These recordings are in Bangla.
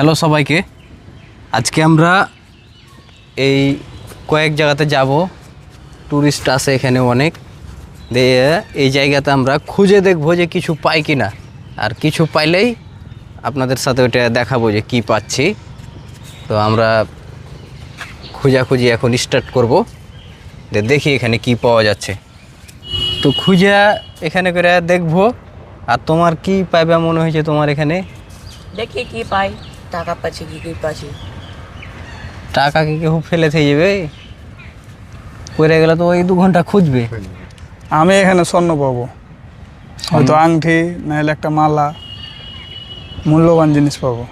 হ্যালো সবাইকে। আজকে আমরা এই কয়েক জায়গাতে যাব। ট্যুরিস্ট আছে এখানে অনেক। দিয়ে এই জায়গাতে আমরা খুঁজে দেখব যে কিছু পাই কি না আর কিছু পাইলেই আপনাদের সাথে ওটা দেখাবো যে কি পাচ্ছি। তো আমরা খোঁজাখুঁজি এখন স্টার্ট করব। দিয়ে দেখি এখানে কি পাওয়া যাচ্ছে। তো খুঁজা এখানে করে দেখব। আর তোমার কি পাইবা মনে হয়েছে তোমার এখানে? দেখি কি পাই। টাকা পাচ্ছি কি কি পাচ্ছি? টাকা কি কেউ ফেলে থেকে যাবে? পড়ে গেলে তো ওই দু ঘণ্টা খুঁজবে। আমি এখানে স্বর্ণ পাবো। হয়তো আংটি নাহলে একটা মালা মূল্যবান জিনিস পাবো।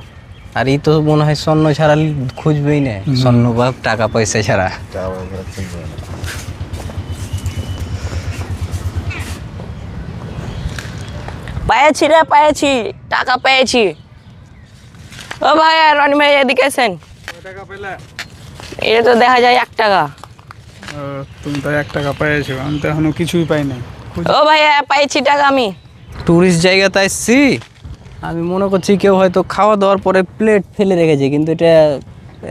আর এই তো মনে হয় স্বর্ণ ছাড়া খুঁজবেই না। স্বর্ণ বা টাকা পয়সা ছাড়া। পেয়েছি রে পেয়েছি টাকা পেয়েছি। ও ভাই রনি ভাই এদিকে আসেন টাকা পেলে এটা তো দেখা যায় এক টাকা। তুমি তো এক টাকা পেয়েছ আমি তো এখনও কিছুই পাই নাই। ও ভাই পেয়েছি টাকা আমি। ট্যুরিস্ট জায়গাতে আসছি? আমি মনে করছি কেউ হয়তো খাওয়া দাওয়ার পরে প্লেট ফেলে রেখেছে কিন্তু এটা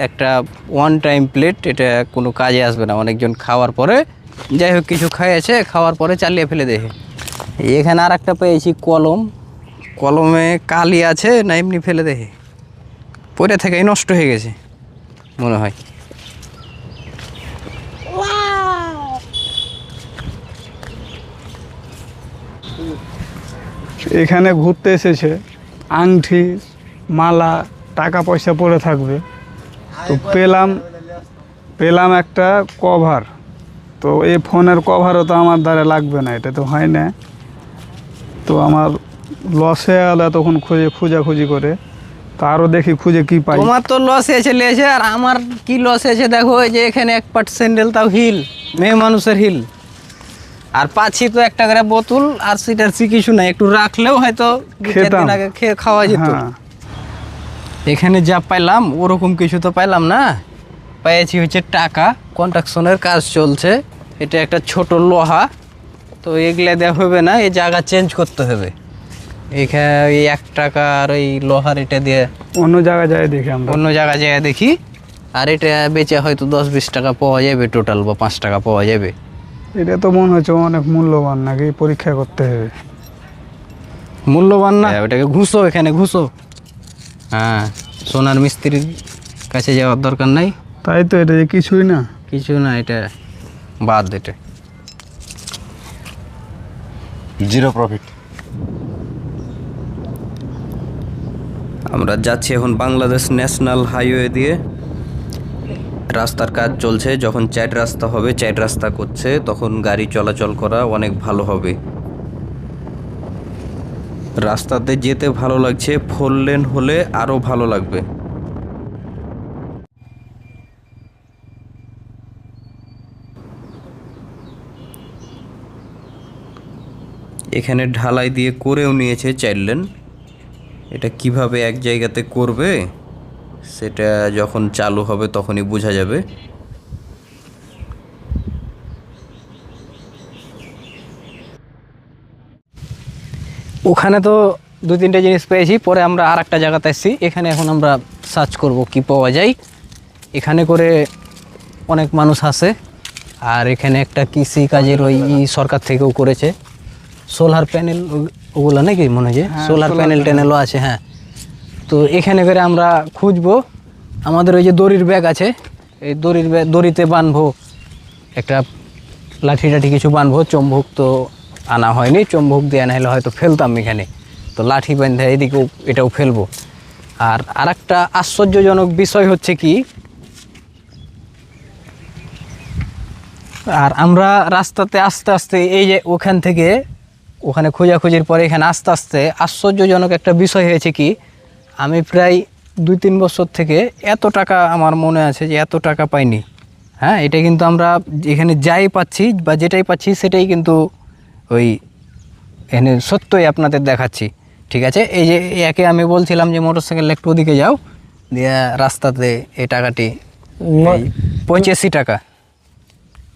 একটা ওয়ান টাইম প্লেট এটা কোনো কাজে আসবে না। অনেকজন খাওয়ার পরে যাই হোক কিছু খাইয়েছে খাওয়ার পরে চালিয়ে ফেলে দেখে। এখানে আর একটা পেয়েছি কলম। কলমে কালি আছে না এমনি ফেলে দেখে? পরে থেকেই নষ্ট হয়ে গেছে, মনে হয়। এখানে ঘুরতে এসেছে আংটি মালা, টাকা পয়সা পড়ে থাকবে। তো পেলাম পেলাম একটা কভার। তো এই ফোনের কভারও তো আমার দ্বারা লাগবে না, এটা তো হয় না। তো আমার লসে গেল তখন খুঁজে খোঁজাখুঁজি করে। তো আরও দেখি খুঁজে কি পাই। তোমার তো লস হয়েছে লেছে আর আমার কি লস হয়েছে দেখো এই যে এখানে এক পাট স্যান্ডেল তাও হিল মেয়ে মানুষের হিল আর পাচ্ছি তো একটা করে বোতল আর সেটার সি কিছু নাই একটু রাখলেও হয়তো খেতাম। আগে খেয়ে খাওয়া যেত। হ্যাঁ। এখানে যা পাইলাম ওরকম কিছু তো পাইলাম না। পেয়েছি হচ্ছে টাকা কন্ট্রাকশনের কাজ চলছে। এটা একটা ছোট লোহা তো এগুলা দেওয়া হবে না এই জায়গা চেঞ্জ করতে হবে। এখানে ওই এক টাকা আর ওই লোহার এটা দিয়ে অন্য জায়গায় যাই দেখি আমরা। অন্য জায়গায় যেয়ে দেখি। আর এটা বেচে হয়তো দশ বিশ টাকা পাওয়া যাবে টোটাল বা পাঁচ টাকা পাওয়া যাবে। এটা তো মনে হচ্ছে অনেক মূল্যবান নাকি পরীক্ষা করতে হবে। মূল্যবান না? ওটাকে ঘুষো এখানে ঘুষো। হ্যাঁ সোনার মিস্ত্রির কাছে যাওয়ার দরকার নাই। তাই তো এটা কিছুই না। কিছু না এটা বাদ এটা। জিরো প্রফিট আমরা যাচ্ছি এখন বাংলাদেশ ন্যাশনাল হাইওয়ে দিয়ে। রাস্তার কাজ চলছে, যখন চাইট রাস্তা হবে চাইট রাস্তা করছে, তখন গাড়ি চলাচল করা অনেক ভালো হবে। রাস্তাতে যেতে ভালো লাগছে, ফোর লেন হলে আরও ভালো লাগবে। এখানে ঢালাই দিয়ে করেও নিয়েছে চাইট লেন। এটা কীভাবে এক জায়গাতে করবে, সেটা যখন চালু হবে তখনই বোঝা যাবে। ওখানে তো দু তিনটে জিনিস পেয়েছি, পরে আমরা আর একটা জায়গাতে এসেছি এখানে এখন আমরা সার্চ করব কি পাওয়া যায়। এখানে করে অনেক মানুষ আসে আর এখানে একটা কৃষি কাজের ওই সরকার থেকেও করেছে। সোলার প্যানেল ওগুলো নাকি মনে হয় সোলার প্যানেল ট্যানেলও আছে হ্যাঁ। তো এখানে করে আমরা খুঁজবো। আমাদের ওই যে দড়ির ব্যাগ আছে এই দড়ির ব্যাগ দড়িতে বানবো একটা লাঠি টাঠি কিছু বানবো চম্বুক তো আনা হয়নি। চম্বুক দিয়ে আনা হলে হয়তো ফেলতাম এখানে। তো লাঠি বান্ধে এদিকেও এটাও ফেলব। আর আরেকটা আশ্চর্যজনক বিষয় হচ্ছে কি আর আমরা রাস্তাতে আস্তে আস্তে এই যে ওখান থেকে ওখানে খোঁজাখুঁজির পরে এখানে আস্তে আস্তে আশ্চর্যজনক একটা বিষয় হয়েছে কি আমি প্রায় দুই তিন বছর থেকে এত টাকা আমার মনে আছে যে এত টাকা পাইনি। হ্যাঁ এটা কিন্তু আমরা এখানে যাই পাচ্ছি বা যেটাই পাচ্ছি সেটাই কিন্তু ওই এখানে সত্যই আপনাদের দেখাচ্ছি। ঠিক আছে? এই যে একে আমি বলছিলাম যে মোটর সাইকেল একটু ওদিকে যাও দিয়ে রাস্তাতে এই টাকাটি পঁচাশি টাকা।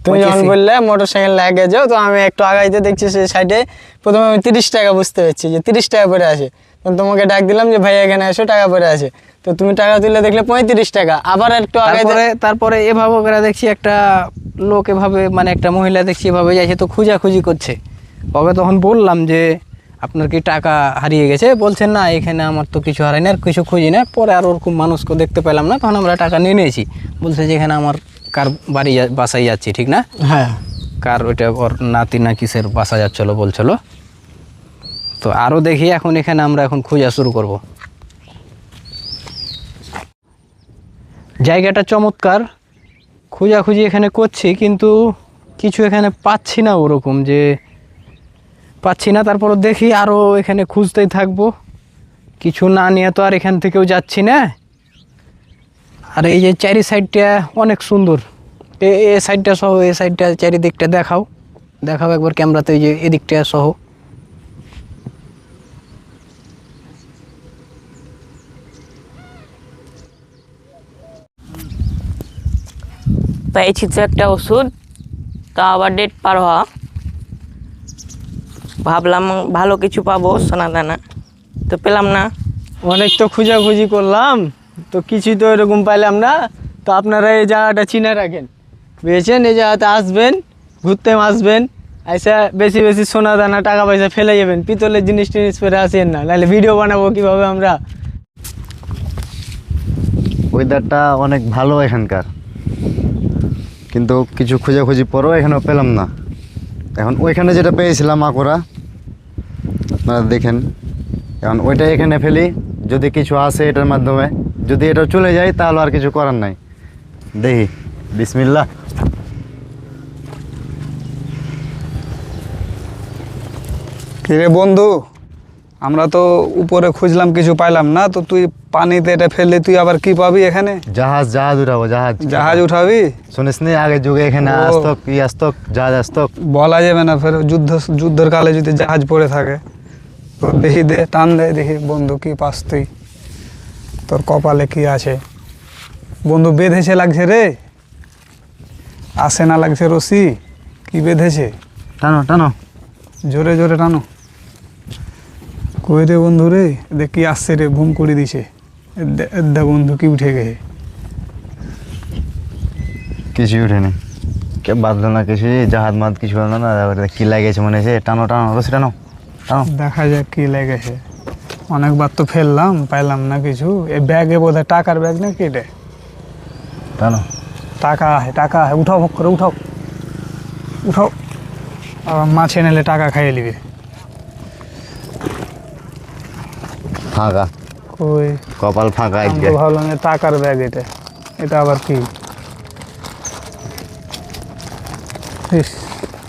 তুমি যখন বললে মোটর সাইকেল লাগে যাও তো আমি একটু আগাইতে দেখছি সেই সাইডে প্রথমে আমি তিরিশ টাকা বুঝতে পারছি যে তিরিশ টাকা করে আছে তো তোমাকে ডাক দিলাম যে ভাই এখানে এসো টাকা পড়ে আছে তো তুমি টাকা তুলে দেখলে পঁয়ত্রিশ টাকা। আবার একটু আগে তারপরে তারপরে এভাবে করে দেখছি একটা লোক এভাবে মানে একটা মহিলা দেখছি এভাবে যাইছে তো খুঁজাখুঁজি করছে। ওকে তখন বললাম যে আপনার কি টাকা হারিয়ে গেছে? বলছেন না এখানে আমার তো কিছু হারায়নি আর কিছু খুঁজি না পরে আর ওরকম মানুষকে দেখতে পেলাম না তখন আমরা টাকা নিয়ে নিয়েছি। বলছে যে এখানে আমার কার বাড়ি বাসায় যাচ্ছি ঠিক না? হ্যাঁ। কার ওইটা ওর নাতি না কিসের বাসা যাচ্ছিল বলছিল। তো আরও দেখি এখন এখানে আমরা এখন খোঁজা শুরু করব। জায়গাটা চমৎকার। খোঁজাখুঁজি এখানে করছি কিন্তু কিছু এখানে পাচ্ছি না ওরকম যে পাচ্ছি না। তারপর দেখি আরও এখানে খুঁজতেই থাকব। কিছু না নিয়ে তো আর এখান থেকেও যাচ্ছি না। আর এই যে চারি সাইডটা অনেক সুন্দর। এ এ সাইডটা সহ এই সাইডটা চারিদিকটা দেখাও। দেখাও একবার ক্যামেরাতে এই যে এদিকটা সহ। পেয়েছি তো একটা ওষুধ তা আবার ডেট পার হওয়া। ভাবলাম ভালো কিছু পাবো সোনা দানা। তো পেলাম না। অনেক তো খোঁজাখুঁজি করলাম। তো কিছুই তো এরকম পাইলাম না। তো আপনারা এই জায়গাটা চিনে রাখেন। বুঝেছেন? এই জায়গাতে আসবেন, ঘুরতে আসবেন এসে বেশি বেশি সোনা দানা, টাকা পয়সা ফেলে যাবেন। পিতলের জিনিস টিনিস ফেলে আসেন না। নাহলে ভিডিও বানাবো কীভাবে আমরা। ওয়েদারটা অনেক ভালো এখানকার। কিন্তু কিছু খোঁজাখুঁজি পরেও এখানেও পেলাম না। এখন ওইখানে যেটা পেয়েছিলাম আকরা আপনারা দেখেন। এখন ওইটা এখানে ফেলি, যদি কিছু আসে এটার মাধ্যমে। যদি এটা চলে যায় তাহলে আর কিছু করার নাই। দেখি বিসমিল্লা কিরে বন্ধু আমরা তো উপরে খুঁজলাম কিছু পাইলাম না তো তুই পানিতে এটা ফেললে তুই আবার কি পাবি এখানে? জাহাজ জাহাজ উঠাবো জাহাজ। জাহাজ উঠাবি? শুনিস নি আগের যুগে এখানে। আসতক ই আসতক জাহাজ আসতক বলা যাবে না ফের যুদ্ধ যুদ্ধের কালে যদি জাহাজ পড়ে থাকে। তো দেখি দে টান দে দেখি বন্ধু কি পাস তুই। তোর কপালে কি আছে? বন্ধু বেঁধেছে লাগছে রে। আসে না লাগছে রশি। কি বেঁধেছে? টানো টানো। জোরে জোরে টানো। কই রে বন্ধু রে? দেখ কি আসছে রে? ভুম করে দিছে। দে বন্ধু কি উঠে গেছে? কিছু উঠেনি। কে বাঁধলো না কিছু জাহাজ মাদ কিছু হলো না কি লাগেছে মনে হয়েছে টানো টানো রসি টানো টানো। দেখা যাক কি লেগেছে। অনেকবার তো ফেললাম পাইলাম না কিছু। এই ব্যাগে বোধহয় টাকার ব্যাগ না কি রে টানো টাকা আছে টাকা আছে উঠাও ভোগ করে উঠাও। উঠাও। আবার মাছে নিলে টাকা খাইয়ে নিবে। ফাঁকা। কই? কপাল ফাঁকা আজকে। ভাবলাম যে টাকার ব্যাগ এটা। এটা আবার কি?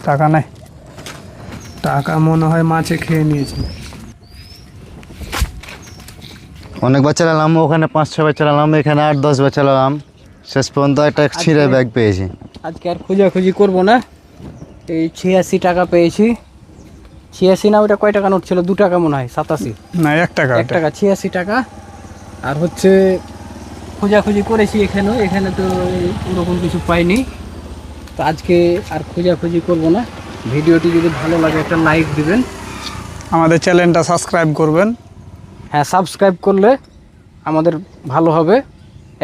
টাকা নাই। টাকা মনে হয় মাছে খেয়ে নিয়েছে। অনেকবার চালালাম ওখানে পাঁচ ছবার চালালাম এখানে আট দশ বার চালালাম। শেষ পর্যন্ত একটা ছিঁড়ে ব্যাগ পেয়েছি। আজকে আর খোঁজাখুঁজি করব না। এই ছিয়াশি টাকা পেয়েছি। ছিয়াশি না ওইটা কয় টাকা নোট ছিল? দু টাকা মনে হয় সাতাশি। না এক টাকা। এক টাকা ছিয়াশি টাকা। আর হচ্ছে খোঁজাখুঁজি করেছি এখানেও এখানে তো ওরকম কিছু পাইনি। তো আজকে আর খোঁজাখুঁজি করব না। ভিডিওটি যদি ভালো লাগে একটা লাইক দিবেন। আমাদের চ্যানেলটা সাবস্ক্রাইব করবেন। হ্যাঁ সাবস্ক্রাইব করলে আমাদের ভালো হবে।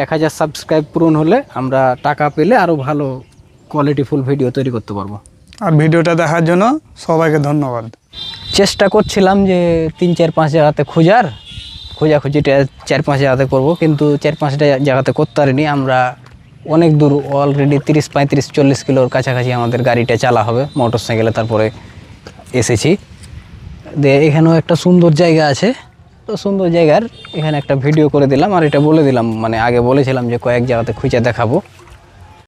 এক হাজার সাবস্ক্রাইব পূরণ হলে আমরা টাকা পেলে আরও ভালো কোয়ালিটিফুল ভিডিও তৈরি করতে পারব। আর ভিডিওটা দেখার জন্য সবাইকে ধন্যবাদ। চেষ্টা করছিলাম যে তিন চার পাঁচ জায়গাতে খোঁজার। খোঁজাখুঁজিটা চার পাঁচ জায়গাতে করব কিন্তু চার পাঁচটা জায়গাতে করতে পারিনি। আমরা অনেক দূর অলরেডি তিরিশ পঁয়ত্রিশ চল্লিশ কিলোর কাছাকাছি আমাদের গাড়িটা চালা হবে। মোটর সাইকেলে তারপরে এসেছি। দিয়ে এখানেও একটা সুন্দর জায়গা আছে। তো সুন্দর জায়গার এখানে একটা ভিডিও করে দিলাম, আর এটা বলে দিলাম মানে আগে বলেছিলাম যে কয়েক জায়গাতে খুঁজে দেখাবো।